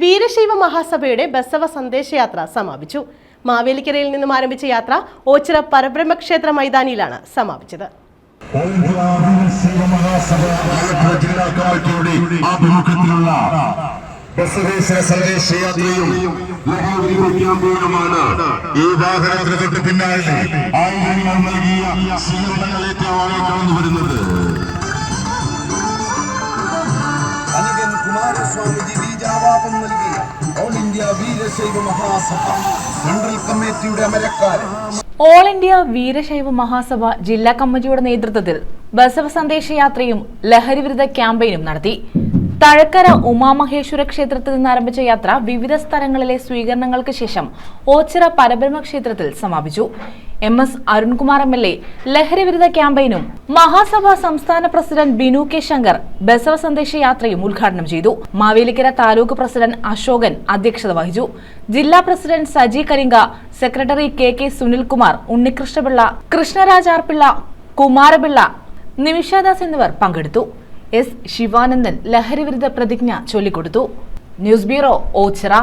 വീരശൈവ മഹാസഭയുടെ ബസവ സന്ദേശയാത്ര സമാപിച്ചു. മാവേലിക്കരയിൽ നിന്നും ആരംഭിച്ച യാത്ര ഓച്ചിറ പരബ്രഹ്മക്ഷേത്ര മൈതാനിയിലാണ് സമാപിച്ചത്. സ്വാമിജി ആലപ്പുഴ ജില്ലാ കമ്മിറ്റിയുടെ ആഭിമുഖ്യത്തിലുള്ള ബസവേശ്വര സന്ദേശയാത്രയും ക്യാമ്പയിനുമാണ് ഈ വാഹനത്തിന് പിന്നാലെ ആയിരങ്ങൾ നൽകിയ കടന്നു വരുന്നത്. കുമാരസ്വാമിജി ബീജാവാപം നൽകി. All India Veerashaiva Mahasabha. Central കമ്മിറ്റിയുടെ അമരക്കാരൻ. ഓൾ ഇന്ത്യ വീരശൈവ മഹാസഭ ജില്ലാ കമ്മിറ്റിയുടെ നേതൃത്വത്തിൽ ബസവ സന്ദേശയാത്രയും ലഹരിവിരുദ്ധ ക്യാമ്പയിനും നടത്തി. തഴക്കര ഉമാമഹേശ്വര ക്ഷേത്രത്തിൽ നിന്ന് ആരംഭിച്ച യാത്ര വിവിധ സ്ഥലങ്ങളിലെ സ്വീകരണങ്ങൾക്ക് ശേഷം ഓച്ചിറ പരബ്രഹ്മ ക്ഷേത്രത്തിൽ സമാപിച്ചു. M S Arunkumar M L A ലഹരിവിരുദ്ധ ക്യാമ്പയിനും മഹാസഭ സംസ്ഥാന പ്രസിഡന്റ് ബിനു കെ ശങ്കർ ബസവ സന്ദേശ യാത്രയും ഉദ്ഘാടനം ചെയ്തു. മാവേലിക്കര താലൂക്ക് പ്രസിഡന്റ് അശോകൻ അധ്യക്ഷത വഹിച്ചു. ജില്ലാ president Saji Karinka secretary K K Sunilkumar Unnikrishnapillai Krishnarajarpillai Kumarapillai Nimishadas എന്നിവർ പങ്കെടുത്തു. എസ് ശിവാനന്ദൻ ലഹരിവിരുദ്ധ പ്രതിജ്ഞ ചൊല്ലിക്കൊടുത്തു. News bureau Ochira.